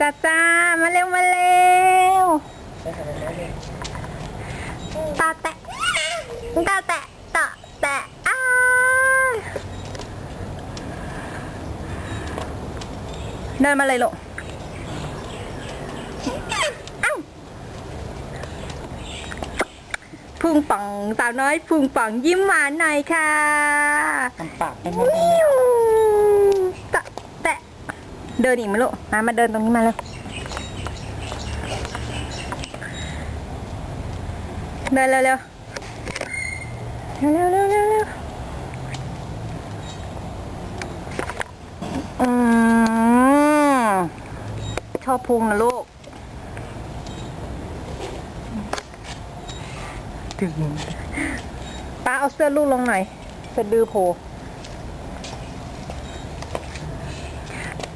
จ้าจ้ามาเร็วมาเร็วตาแตะตาแตะตาแตะอ้าเดินมาเลยลูกเอ้าพุงป่องสาวน้อยพุงป่องยิ้มหวานหน่อยค่ะทำปากให้มันวิวตะแตะ เดินอีกไหมาลูกมามาเดินตรงนี้มาเลยเดินเร็วเร็วเร็วเร็วเร็วเร็วอืมชอบพุงนะลูกถึงป้าเอาเสื้อลูกลงหน่อยสะดือโผล่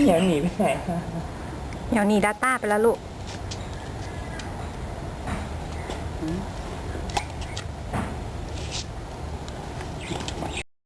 เดี๋ยวหนีไปไหนคะเดี๋ยวหนีดัตต้าไปแล้วลูก